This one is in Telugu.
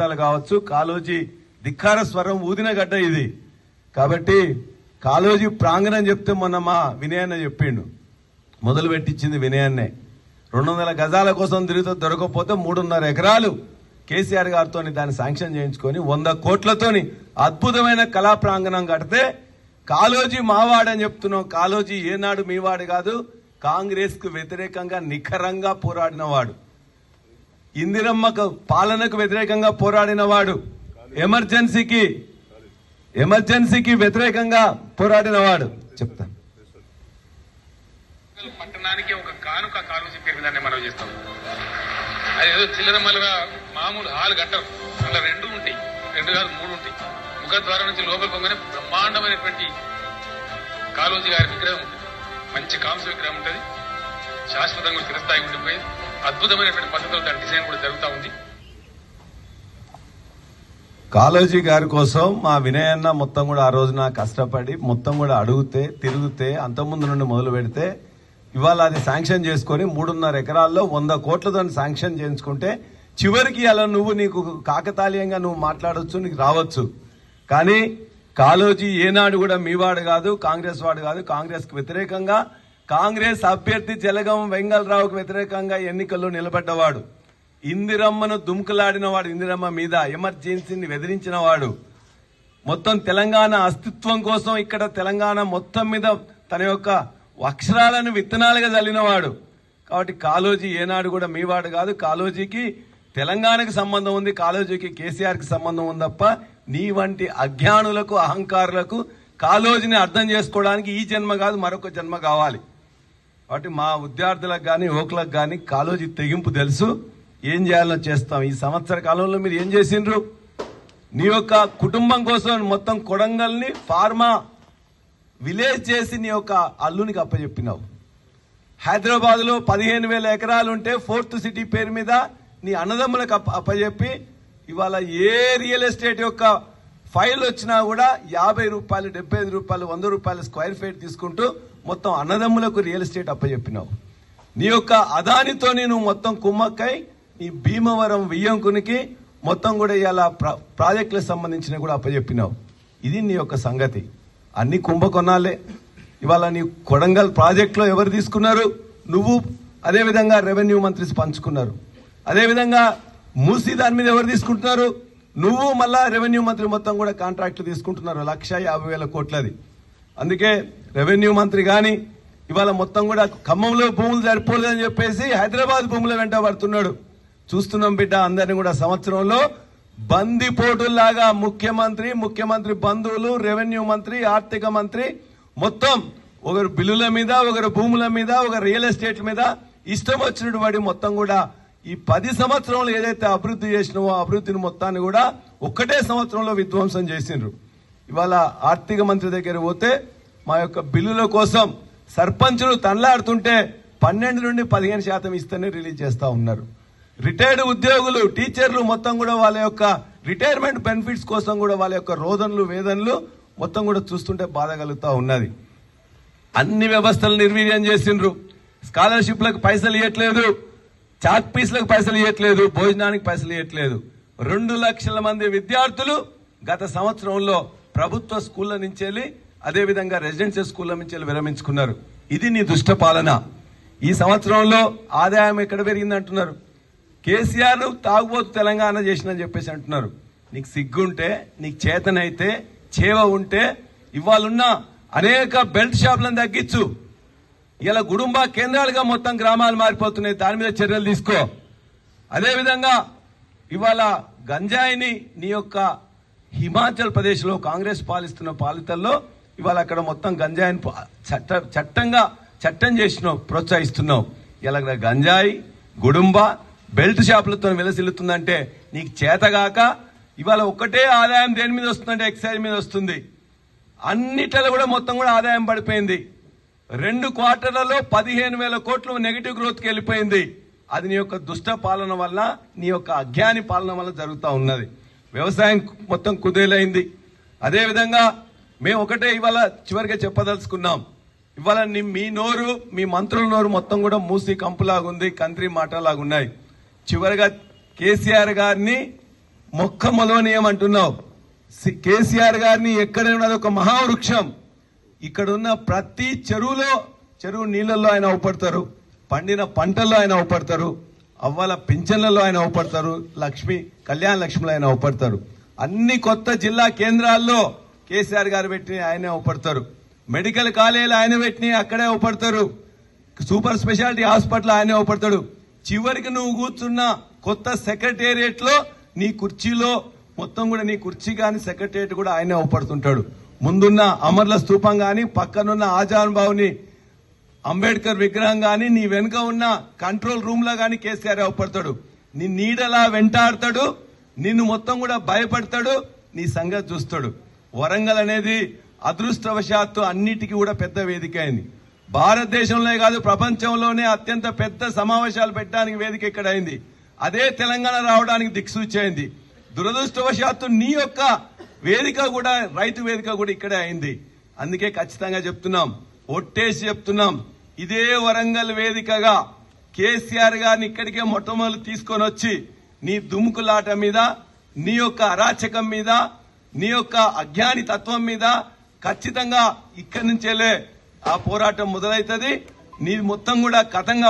ప్రాంతాలు కావచ్చు కాలోజీ ధిక్కార స్వరం ఊదిన గడ్డ ఇది. కాబట్టి కాలోజీ ప్రాంగణం చెప్తే మొన్న మా వినయన్న చెప్పిండు. మొదలు పెట్టించింది వినయాన్నే రెండు వందల గజాల కోసం తిరుగుతూ దొరకకపోతే మూడున్నర ఎకరాలు కేసీఆర్ గారితో దాన్ని శాంక్షన్ చేయించుకొని వంద కోట్లతోని అద్భుతమైన కళా ప్రాంగణం కడితే కాలోజీ మావాడని చెప్తున్నాం. కాలోజీ ఏనాడు మీవాడు కాదు కాంగ్రెస్కు వ్యతిరేకంగా నిఖరంగా పోరాడినవాడు ఇందిరమ్మకు పాలనకు వ్యతిరేకంగా పోరాడిన వాడు ఎమర్జెన్సీకి ఎమర్జెన్సీకి వ్యతిరేకంగా పోరాడిన వాడు చెప్తాను పట్టణానికి ఒక కానుక కాలువ పేరు మీద మనం చేస్తాం. అది ఏదో చిల్లరమల్లగా మామూలు హాల్ కట్టరు. అలా రెండు ఉంటాయి. రెండు కాదు మూడు ఉంటాయి. ముఖద్వారం నుంచి లోపలికి పోగానే బ్రహ్మాండమైనటువంటి కాళోజీ గారి విగ్రహం ఉంటుంది. మంచి కాంస విగ్రహం ఉంటుంది. శాశ్వతంగా చిరస్థాయి ఉండిపోయి అద్భుతమైనటువంటి పద్ధతిలో దాని డిజైన్ కూడా జరుగుతూ ఉంది. కాలేజీ గారి కోసం మా వినయన్న మొత్తం కూడా ఆ రోజున కష్టపడి మొత్తం కూడా అడిగితే తిరిగితే అంతకుముందు నుండి మొదలు పెడితే ఇవాళ అది శాంక్షన్ చేసుకొని మూడున్నర ఎకరాల్లో వంద కోట్లతో శాంక్షన్ చేయించుకుంటే చివరికి అలా నువ్వు నీకు కాకతాళీయంగా నువ్వు మాట్లాడవచ్చు నీకు రావచ్చు. కానీ కాలోజీ ఏనాడు కూడా మీ వాడు కాదు కాంగ్రెస్ వాడు కాదు కాంగ్రెస్కి వ్యతిరేకంగా కాంగ్రెస్ అభ్యర్థి జలగం వెంగళరావుకు వ్యతిరేకంగా ఎన్నికల్లో నిలబడ్డవాడు. ఇందిరమ్మను దుమ్కులాడిన వాడు ఇందిరమ్మ మీద ఎమర్జెన్సీని బెదిరించినవాడు మొత్తం తెలంగాణ అస్తిత్వం కోసం ఇక్కడ తెలంగాణ మొత్తం మీద తన యొక్క అక్షరాలను విత్తనాలుగా చల్లినవాడు కాబట్టి కాలోజీ ఏనాడు కూడా మీవాడు కాదు. కాలోజీకి తెలంగాణకు సంబంధం ఉంది కాలోజీకి కేసీఆర్కి సంబంధం ఉంది తప్ప నీ వంటి అజ్ఞానులకు అహంకారులకు కాలోజీని అర్థం చేసుకోవడానికి ఈ జన్మ కాదు మరొక జన్మ కావాలి. కాబట్టి మా విద్యార్థులకు కానీ యువకులకు కానీ కాలేజీ తెగింపు తెలుసు. ఏం చేయాలో చేస్తాం. ఈ సంవత్సర కాలంలో మీరు ఏం చేసిండ్రు? నీ యొక్క కుటుంబం కోసం మొత్తం కొడంగల్ని ఫార్మా విలేజ్ చేసి నీ యొక్క అల్లునికి అప్పచెప్పినావు. హైదరాబాద్లో పదిహేను వేల ఎకరాలు ఉంటే ఫోర్త్ సిటీ పేరు మీద నీ అన్నదమ్ములకు అప్ప అప్పచెప్పి ఇవాళ ఏ రియల్ ఎస్టేట్ యొక్క ఫైల్ వచ్చినా కూడా యాభై రూపాయలు డెబ్బై ఐదు రూపాయలు వంద రూపాయలు స్క్వేర్ ఫీట్ తీసుకుంటూ మొత్తం అన్నదమ్ములకు రియల్ ఎస్టేట్ అప్పచెప్పినావు నీ యొక్క అదానితో నువ్వు మొత్తం కుమ్మక్కై నీ భీమవరం వియ్యంకునికి మొత్తం కూడా ఇవాళ ప్రాజెక్టులకు సంబంధించిన కూడా అప్పచెప్పినావు ఇది నీ యొక్క సంగతి. అన్ని కుంభకొనాలే ఇవాళ నీ కొడంగల్ ప్రాజెక్టులో ఎవరు తీసుకున్నారు? నువ్వు. అదేవిధంగా రెవెన్యూ మంత్రి పంచుకున్నారు. అదేవిధంగా మూసి మూసీ దాని మీద ఎవరు తీసుకుంటున్నారు? నువ్వు మళ్ళా రెవెన్యూ మంత్రి మొత్తం కూడా కాంట్రాక్ట్లు తీసుకుంటున్నారు. లక్ష యాభై వేల కోట్లది. అందుకే రెవెన్యూ మంత్రి కానీ ఇవాళ మొత్తం కూడా ఖమ్మంలో భూములు సరిపోలేదని చెప్పేసి హైదరాబాద్ భూముల వెంట పడుతున్నాడు. చూస్తున్నాం బిడ్డ అందరిని కూడా సంవత్సరంలో బందిపోటుల్లాగా ముఖ్యమంత్రి ముఖ్యమంత్రి బంధువులు రెవెన్యూ మంత్రి ఆర్థిక మంత్రి మొత్తం ఒకరు బిల్లుల మీద ఒకరు భూముల మీద ఒక రియల్ ఎస్టేట్ మీద ఇష్టం వచ్చినటువంటి వాడి మొత్తం కూడా ఈ పది సంవత్సరంలో ఏదైతే అభివృద్ధి చేసినావో అభివృద్ధిని మొత్తాన్ని కూడా ఒక్కటే సంవత్సరంలో విధ్వంసం చేసిండ్రు. ఇవాళ ఆర్థిక మంత్రి దగ్గర పోతే మా యొక్క బిల్లుల కోసం సర్పంచులు తనలాడుతుంటే పన్నెండు నుండి పదిహేను శాతం ఇస్తేనే రిలీజ్ చేస్తూ ఉన్నారు. రిటైర్డ్ ఉద్యోగులు టీచర్లు మొత్తం కూడా వాళ్ళ యొక్క రిటైర్మెంట్ బెనిఫిట్స్ కోసం కూడా వాళ్ళ యొక్క రోదనలు వేదనలు మొత్తం కూడా చూస్తుంటే బాధ కలుగుతూ ఉన్నది. అన్ని వ్యవస్థలు నిర్వీర్యం చేసిండ్రు. స్కాలర్షిప్లకు పైసలు ఇవ్వట్లేదు చాక్ పీస్లకు పైసలు ఇవ్వట్లేదు భోజనానికి పైసలు ఇవ్వట్లేదు రెండు లక్షల మంది విద్యార్థులు గత సంవత్సరంలో ప్రభుత్వ స్కూళ్ళ నుంచి వెళ్ళి అదే విధంగా రెసిడెన్షియల్ స్కూళ్ళ నుంచి వెళ్ళి విరమించుకున్నారు. ఇది నీ దుష్ట పాలన. ఈ సంవత్సరంలో ఆదాయం ఎక్కడ పెరిగింది అంటున్నారు. కేసీఆర్ తాగుబోతు తెలంగాణ చేసినని చెప్పేసి అంటున్నారు. నీకు సిగ్గుంటే నీకు చేతనైతే చేవ ఉంటే ఇవాళున్న అనేక బెల్ట్ షాపులను తగ్గించు. ఇలా గుడుంబ కేంద్రాలుగా మొత్తం గ్రామాలు మారిపోతున్నాయి. దాని మీద చర్యలు తీసుకో. అదేవిధంగా ఇవాళ గంజాయిని నీ యొక్క హిమాచల్ ప్రదేశ్లో కాంగ్రెస్ పాలిస్తున్న పాలితల్లో ఇవాళ అక్కడ మొత్తం గంజాయిని చట్ట చట్టంగా చట్టం చేసినావు ప్రోత్సహిస్తున్నావు. ఇలా గంజాయి గుడుంబ బెల్ట్ షాపులతో విలసిల్లుతుందంటే నీకు చేతగాక ఇవాళ ఒక్కటే ఆదాయం దేని మీద వస్తుందంటే ఎక్సైజ్ మీద వస్తుంది. అన్నిటిలో కూడా మొత్తం కూడా ఆదాయం పడిపోయింది. రెండు క్వార్టర్లలో పదిహేను వేల కోట్లు నెగిటివ్ గ్రోత్కి వెళ్ళిపోయింది. అది నీ యొక్క దుష్ట పాలన వల్ల నీ యొక్క అజ్ఞాని పాలన వల్ల జరుగుతూ ఉన్నది. వ్యవసాయం మొత్తం కుదేలైంది. అదేవిధంగా మేము ఒకటే ఇవాళ చివరిగా చెప్పదలుచుకున్నాం. ఇవాళ మీ నోరు మీ మంత్రుల నోరు మొత్తం కూడా మూసి కంపులాగుంది కంత్రి మాటలాగున్నాయి. చివరిగా కేసీఆర్ గారిని మొక్క మొలవనీయమంటున్నావు సి- కేసీఆర్ గారిని ఎక్కడ ఉన్నది ఒక మహావృక్షం. ఇక్కడ ఉన్న ప్రతి చెరువులో చెరువు నీళ్ళల్లో ఆయన అవపడతారు. పండిన పంటల్లో ఆయన అవపడతారు. అవ్వాల పింఛన్లలో ఆయన అవపడతారు లక్ష్మి కళ్యాణ లక్ష్మిలో ఆయన అవపడతారు. అన్ని కొత్త జిల్లా కేంద్రాల్లో కేసీఆర్ గారు పెట్టి ఆయనే అవపడతారు. మెడికల్ కాలేజీలు ఆయన పెట్టి అక్కడే అవపడతారు. సూపర్ స్పెషాలిటీ హాస్పిటల్ ఆయనే అవపడతాడు. చివరికి నువ్వు కూర్చున్న కొత్త సెక్రటేరియట్లో నీ కుర్చీలో మొత్తం కూడా నీ కుర్చీ కానీ సెక్రటేరియట్ కూడా ఆయనే అవపడుతుంటాడు. ముందున్న అమర్ల స్తూపం కానీ పక్కనున్న ఆజాన్ బావుని అంబేద్కర్ విగ్రహం గాని నీ వెనుక ఉన్న కంట్రోల్ రూమ్లో గాని కేసీఆర్ అవపడతాడు నీ నీడలా వెంటాడతాడు నిన్ను మొత్తం కూడా భయపడతాడు నీ సంగతి చూస్తాడు. వరంగల్ అనేది అదృష్టవశాత్తు అన్నిటికీ కూడా పెద్ద వేదిక అయింది. భారతదేశంలో కాదు ప్రపంచంలోనే అత్యంత పెద్ద సమావేశాలు పెట్టడానికి వేదిక ఇక్కడ అయింది అదే తెలంగాణ రావడానికి దిక్సూచి అయింది. దురదృష్టవశాత్తు నీ యొక్క వేదిక కూడా రైతు వేదిక కూడా ఇక్కడే అయింది. అందుకే ఖచ్చితంగా చెప్తున్నాం ఒట్టేసి చెప్తున్నాం ఇదే వరంగల్ వేదికగా కేసీఆర్ గారిని ఇక్కడికే మొట్టమొదటి తీసుకొని వచ్చి నీ దుముకులాట మీద నీ యొక్క అరాచకం మీద నీ యొక్క అజ్ఞాని తత్వం మీద ఖచ్చితంగా ఇక్కడి నుంచేలే ఆ పోరాటం మొదలవుతుంది. నీ మొత్తం కూడా కథంగా